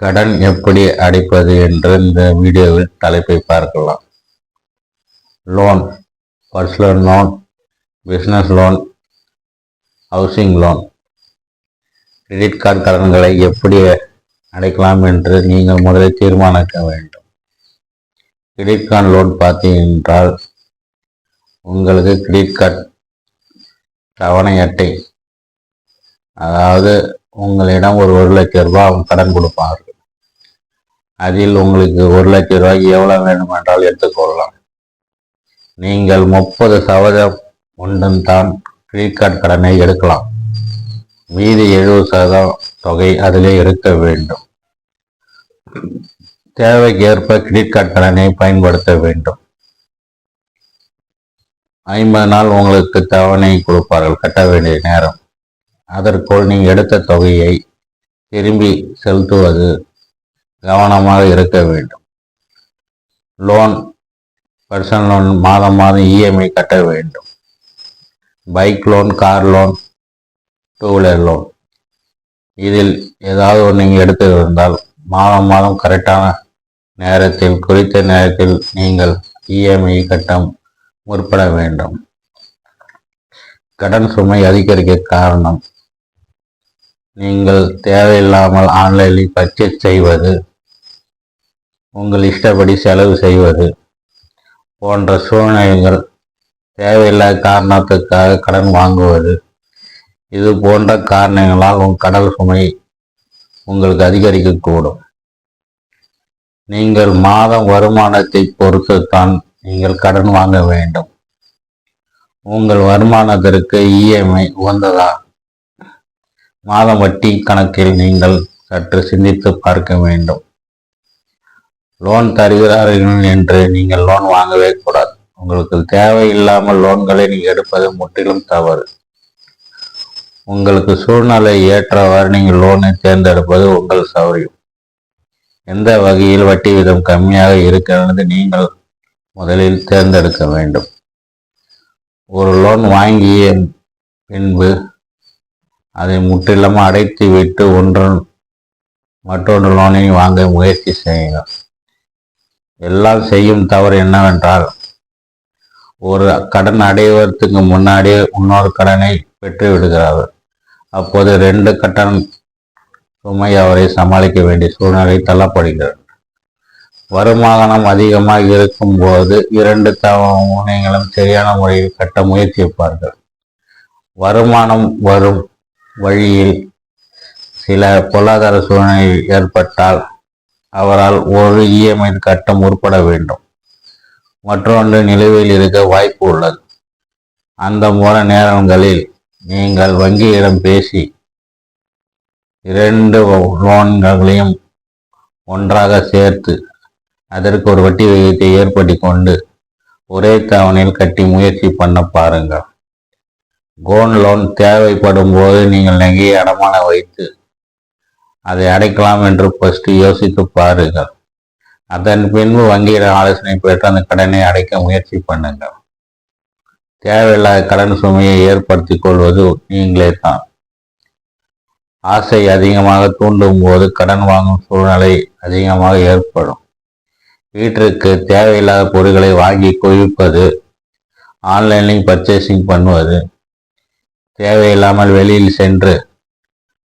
கடன் எப்படி அடைப்பது என்று இந்த வீடியோவில் தலைப்பை பார்க்கலாம். Loan personal loan business loan housing loan credit card கடன்களை எப்படி அடைக்கலாம் என்று நீங்கள் முதலில் தீர்மானிக்க வேண்டும். கிரெடிட் கார்டு லோன் பார்த்தீங்கன்றால் உங்களுக்கு கிரெடிட் கார்டு தவணை அட்டை அதாவது உங்களிடம் ஒரு ஒரு லட்சம் ரூபாய் அவன் கடன் கொடுப்பார்கள் அதில் உங்களுக்கு ஒரு லட்சம் ரூபாய் எவ்வளவு வேண்டுமென்றால் எடுத்துக்கொள்ளலாம் நீங்கள் முப்பது சதவீதம் ஒன்றும் தான் கிரெடிட் கார்டு கடனை எடுக்கலாம். மீதி எழுபது சதவீதம் தொகை அதிலே இருக்க வேண்டும். தேவைக்கேற்ப கிரெடிட் கார்டு கடனை பயன்படுத்த வேண்டும். ஐம்பது நாள் உங்களுக்கு தவணை கொடுப்பார்கள். கட்ட வேண்டிய நேரம். அதற்குள் நீங்கள் எடுத்த தொகையை திரும்பி செலுத்துவது கவனமாக இருக்க வேண்டும். லோன் பர்சனல் லோன் மாதம் மாதம் இஎம்ஐ கட்ட வேண்டும். Bike loan car loan two wheeler loan இதில் ஏதாவது ஒன்று நீங்கள் எடுத்திருந்தால் மாதம் மாதம் கரெக்டான நேரத்தில் குறித்த நேரத்தில் நீங்கள் இஎம்ஐ கட்டம் முற்பட வேண்டும். கடன் சுமை அதிகரிக்க காரணம் நீங்கள் தேவையில்லாமல் ஆன்லைனில் பர்ச்சேஸ் செய்வது உங்கள் இஷ்டப்படி செலவு செய்வது போன்ற சூழ்நிலைகள் தேவையில்லாத காரணத்துக்காக கடன் வாங்குவது. இது போன்ற காரணங்களால் உங்கள் கடல் சுமை உங்களுக்கு அதிகரிக்கக்கூடும். நீங்கள் மாதம் வருமானத்தை பொறுத்து தான் நீங்கள் கடன் வாங்க வேண்டும். உங்கள் வருமானத்திற்கு இஎம்ஐ உகந்ததா? மாதம் வட்டி கணக்கில் நீங்கள் சற்று சிந்தித்து பார்க்க வேண்டும். லோன் தருகிறார்கள் என்று நீங்கள் லோன் வாங்கவே கூடாது. உங்களுக்கு தேவையில்லாமல் லோன்களை நீங்கள் எடுப்பது முற்றிலும் தவறு. உங்களுக்கு சூழ்நிலை ஏற்றவாறு நீங்கள் லோனை தேர்ந்தெடுப்பது உங்கள் சௌரியம். எந்த வகையில் வட்டி விதம் கம்மியாக இருக்கிறது நீங்கள் முதலில் தேர்ந்தெடுக்க வேண்டும். ஒரு லோன் வாங்கிய பின்பு அதை முற்றிலும் அடைத்து விட்டு ஒன்று மற்றொன்று லோனை வாங்க முயற்சி செய்யுங்கள். எல்லாம் செய்யும் தவறு என்னவென்றால் ஒரு கடன் அடைவதற்கு முன்னாடியே இன்னொரு கடனை பெற்று விடுகிறார்கள். அப்போது ரெண்டு கடன் சுமை அவரை சமாளிக்க வேண்டிய சூழ்நிலை தள்ளப்படுகிறது. வருமானம் அதிகமாக இருக்கும் போது இரண்டு தவணைகளும் சரியான முறையில் கட்ட முயற்சிப்பார்கள். வருமானம் வரும் வழியில் சில பொருளாதார சூழ்நிலை ஏற்பட்டால் அவரால் ஒரு இஎம்ஐ கட்டம் உட்பட வேண்டும். மற்றொன்று நிலுவையில் இருக்க வாய்ப்பு உள்ளது. அந்த மூல நேரங்களில் நீங்கள் வங்கியிடம் பேசி இரண்டு லோன்களையும் ஒன்றாக சேர்த்து அதற்கு ஒரு வட்டி விகிதத்தை ஏற்படுத்தி கொண்டு ஒரே தவணையில் கட்டி முயற்சி பண்ண பாருங்கள். கோன் லோன் தேவைப்படும் போது நீங்கள் நகையை அடமான வைத்து அதை அடைக்கலாம் என்று ஃபர்ஸ்ட் யோசித்து பாருங்கள். அதன் பின்பு வங்கியிட ஆலோசனை பெற்று அந்த கடனை அடைக்க முயற்சி பண்ணுங்கள். தேவையில்லாத கடன் சுமையை ஏற்படுத்திக் கொள்வது நீங்களே தான். ஆசை அதிகமாக தூண்டும் போது கடன் வாங்கும் சூழ்நிலை அதிகமாக ஏற்படும். வீட்டிற்கு தேவையில்லாத பொருட்களை வாங்கி குவிப்பது ஆன்லைனில் பர்ச்சேசிங் பண்ணுவது தேவையில்லாமல் வெளியில் சென்று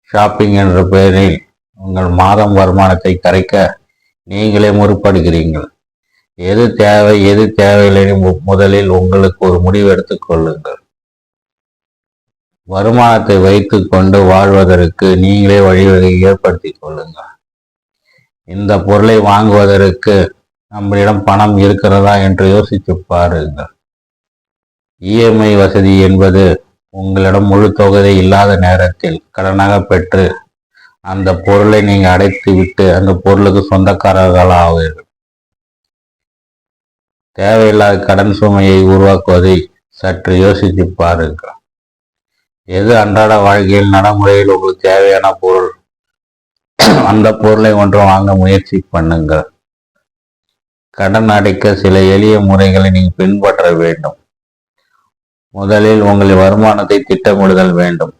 ஷாப்பிங் என்ற பெயரில் உங்கள் மாதம் வருமானத்தை கரைக்க நீங்களே முற்படுகிறீர்கள். எது தேவை எது தேவையில்லை முதலில் உங்களுக்கு ஒரு முடிவு எடுத்துக் கொள்ளுங்கள். வருமானத்தை வைத்து கொண்டு வாழ்வதற்கு நீங்களே வழிவகை ஏற்படுத்திக் கொள்ளுங்கள். இந்த பொருளை வாங்குவதற்கு நம்மளிடம் பணம் இருக்கிறதா என்று யோசித்து பாருங்கள். இஎம்ஐ வசதி என்பது உங்களிடம் முழு தொகை இல்லாத நேரத்தில் கடனாக பெற்று அந்த பொருளை நீங்க அடைத்து விட்டு அந்த பொருளுக்கு சொந்தக்காரர்கள் ஆவீர்கள் தேவையில்லாத கடன் சுமையை உருவாக்குவதை சற்று யோசித்து பாருங்கள். எது அன்றாட வாழ்க்கையில் நடைமுறையில் உங்களுக்கு தேவையான பொருள்? அந்த பொருளை ஒன்று வாங்க முயற்சி பண்ணுங்கள். கடன் அடைக்க சில எளிய முறைகளை நீங்கள் பின்பற்ற வேண்டும். முதலில் உங்கள் வருமானத்தை திட்டமிடுதல் வேண்டும்.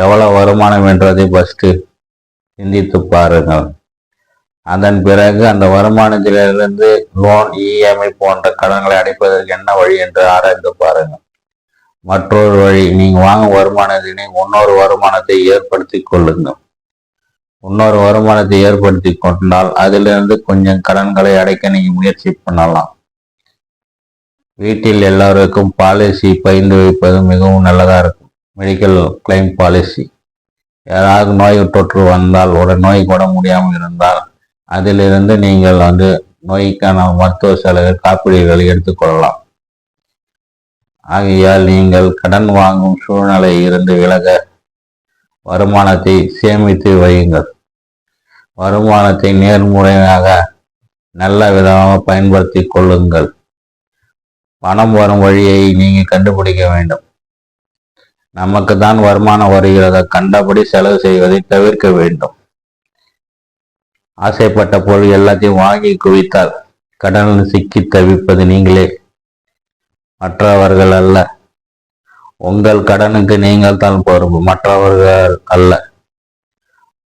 எவ்வளவு வருமானம் என்றதை ஃபஸ்ட்டு சிந்தித்து பாருங்கள். அதன் பிறகு அந்த வருமானத்திலிருந்து லோன் இஎம்ஐ போன்ற கடன்களை அடைப்பதற்கு என்ன வழி என்று ஆராய்ந்து பாருங்கள். மற்றொரு வழி நீங்கள் வாங்கும் வருமானத்தினை இன்னொரு வருமானத்தை ஏற்படுத்தி கொள்ளுங்கள். இன்னொரு வருமானத்தை ஏற்படுத்தி கொண்டால் அதிலிருந்து கொஞ்சம் கடன்களை அடைக்க நீங்கள் முயற்சி பண்ணலாம். வீட்டில் எல்லாருக்கும் பாலிசி பகிர்ந்து வைப்பது மிகவும் நல்லதாக இருக்கும். மெடிக்கல் கிளைம் பாலிசி யாராவது நோய் தொற்று வந்தால் ஒரு நோய் கூட முடியாமல் இருந்தால் அதிலிருந்து நீங்கள் வந்து நோய்க்கான மருத்துவ செலவு காப்பீடுகளை எடுத்துக்கொள்ளலாம் ஆகையால் நீங்கள் கடன் வாங்கும் சூழ்நிலை இருந்து விலக வருமானத்தை சேமித்து வையுங்கள். வருமானத்தை நேர்முறையாக நல்ல விதமாக பயன்படுத்தி கொள்ளுங்கள். பணம் வரும் வழியை நீங்கள் கண்டுபிடிக்க வேண்டும். நமக்கு தான் வருமானம் வருகிறத கண்டபடி செலவு செய்வதை தவிர்க்க வேண்டும். ஆசைப்பட்ட பொருள் எல்லாத்தையும் வாங்கி குவித்தால் கடனில் சிக்கி தவிப்பது நீங்களே. மற்றவர்கள் அல்ல. உங்கள் கடனுக்கு நீங்கள் தான் பொறுப்பு மற்றவர்கள் அல்ல.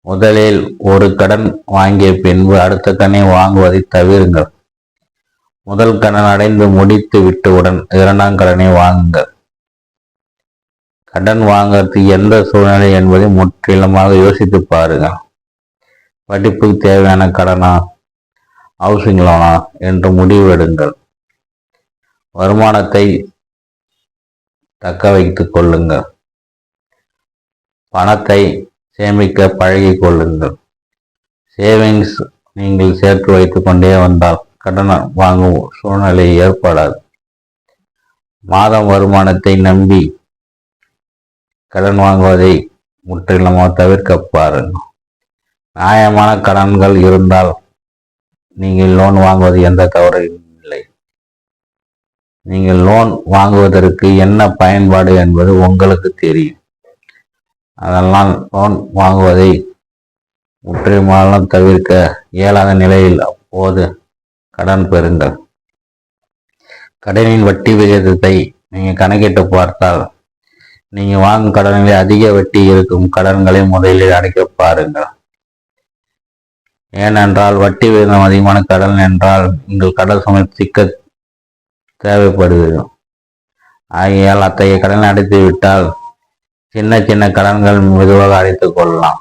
முதலில் ஒரு கடன் வாங்கிய பின்பு அடுத்த கடனை வாங்குவதை தவிருங்கள். முதல் கடன் அடைந்து முடித்து விட்டவுடன் இரண்டாம் கடனை வாங்குங்கள். கடன் வாங்கறதுக்கு எந்த சூழ்நிலை என்பதை முற்றிலுமாக யோசித்து பாருங்க. படிப்புக்கு தேவையான கடனா? ஹவுசிங் லோனா என்று முடிவெடுங்கள். வருமானத்தை தக்க வைத்துக் கொள்ளுங்கள். பணத்தை சேமிக்க பழகி கொள்ளுங்கள். சேவிங்ஸ் நீங்கள் சேர்த்து வைத்துக் கொண்டே வந்தால் கடன் வாங்கும் சூழ்நிலை ஏற்படாது. மாதம் வருமானத்தை நம்பி கடன் வாங்குவதை முற்றிலுமாக தவிர்க்க பாருங்கள். நியாயமான கடன்கள் இருந்தால் நீங்கள் லோன் வாங்குவது எந்த தவறும் இல்லை. நீங்கள் லோன் வாங்குவதற்கு என்ன பயன்பாடு என்பது உங்களுக்கு தெரியும். அதெல்லாம் லோன் வாங்குவதை முற்றிலுமாக தவிர்க்க இயலாத நிலையில் அப்போது கடன் பெறுங்கள். கடனின் வட்டி விகிதத்தை நீங்கள் கணக்கிட்டு பார்த்தால் நீங்கள் வாங்கும் கடன்களில் அதிக வட்டி இருக்கும் கடன்களை முதலில் அடைக்க பாருங்கள். ஏனென்றால் வட்டி விகிதம் அதிகமான கடன் என்றால் உங்கள் கடன் சுமை சிக்க தேவைப்படுகிறது. ஆகையால் அத்தகைய கடனை அடைத்து விட்டால் சின்ன சின்ன கடன்கள் மெதுவாக அடைத்துக் கொள்ளலாம்.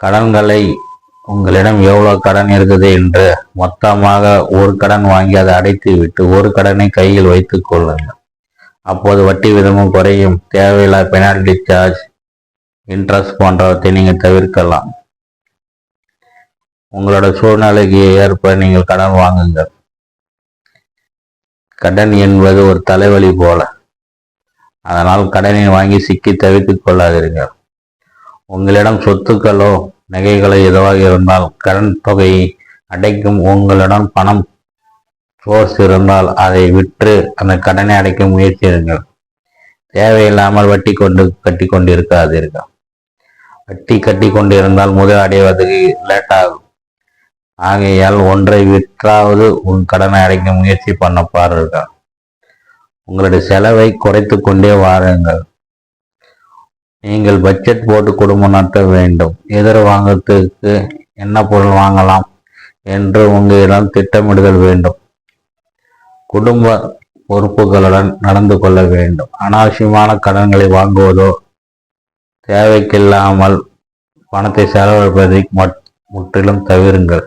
கடன்களை உங்களிடம் எவ்வளவு கடன் இருக்குது என்று மொத்தமாக ஒரு கடன் வாங்கி அதை அடைத்து விட்டு ஒரு கடனை கையில் வைத்துக் கொள்ளுங்கள். அப்போது வட்டி விதமும் குறையும். தேவையில்லா பெனால்டி சார்ஜ் இன்ட்ரெஸ்ட் போன்றவற்றை நீங்கள் தவிர்க்கலாம். உங்களோட சூழ்நிலைக்கு ஏற்ப நீங்கள் கடன் வாங்குங்கள். கடன் என்பது ஒரு தலைவலி போல. அதனால் கடனை வாங்கி சிக்கி தவித்துக் கொள்ளாதீர்கள். உங்களிடம் சொத்துக்களோ நகைகளோ எதுவாக இருந்தால் கடன் தொகையை அடைக்கும். உங்களிடம் பணம் ஃபோர்ஸ் இருந்தால் அதை விற்று அந்த கடனை அடைக்க முயற்சியுங்கள். தேவையில்லாமல் வட்டி கொண்டு கட்டி கொண்டிருக்காதீர்கள். வட்டி கட்டி கொண்டிருந்தால் முதல் அடைவதற்கு லேட் ஆகும் ஆகையால் ஒன்றை விற்றாவது உன் கடனை அடைக்க முயற்சி பண்ண பாருங்கள். உங்களுடைய செலவை குறைத்து கொண்டே வாருங்கள். நீங்கள் பட்ஜெட் போட்டு குடும்பம் நடத்த வேண்டும். எதிர் வாங்கறதுக்கு என்ன பொருள் வாங்கலாம் என்று உங்களிடம் திட்டமிடுதல் வேண்டும். குடும்ப பொறுப்புகளுடன் நடந்து கொள்ள வேண்டும். அனாவசியமான கடன்களை வாங்குவதோ தேவைக்கில்லாமல் பணத்தை செலவழிப்பதை முற்றிலும் தவிருங்கள்.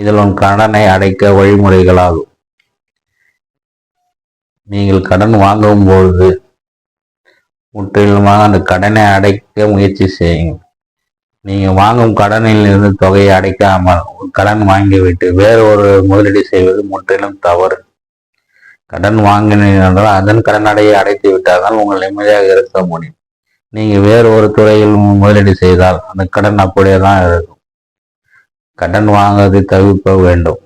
இதில் உன் கடனை அடைக்க வழிமுறைகளாகும். நீங்கள் கடன் வாங்கும் பொழுது முற்றிலுமாக அந்த கடனை அடைக்க முயற்சி செய்யுங்கள். நீங்கள் வாங்கும் கடனில் இருந்து தொகையை அடைக்காமல் கடன் வாங்கிவிட்டு வேறு ஒரு முதலீடு செய்வது முற்றிலும் தவறு. கடன் வாங்கினீர்கள் அதன் கடன் அடையை அடைத்து விட்டால் தான் உங்கள் நிம்மதியாக இருக்க முடியும். நீங்கள் வேறு ஒரு துறையில் முதலீடு செய்தால் அந்த கடன் அப்படியே தான் இருக்கும். கடன் வாங்குவதை தவிர்க்க வேண்டும்.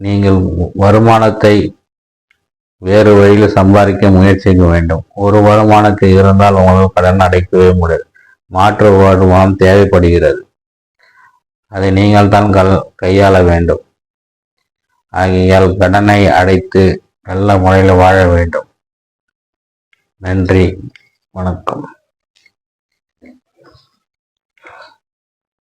நீங்கள் வருமானத்தை வேறு வழியில் சம்பாதிக்க முயற்சிக்க வேண்டும். ஒரு வருமானத்தை இருந்தால் உங்களால் கடன் அடைக்கவே முடியாது. மாற்று வருமானம் தேவைப்படுகிறது. அதை நீங்கள் தான் கல் கையாள வேண்டும். ஆகையால் கடனை அடைத்து நல்ல முறையில் வாழ வேண்டும். நன்றி. வணக்கம்.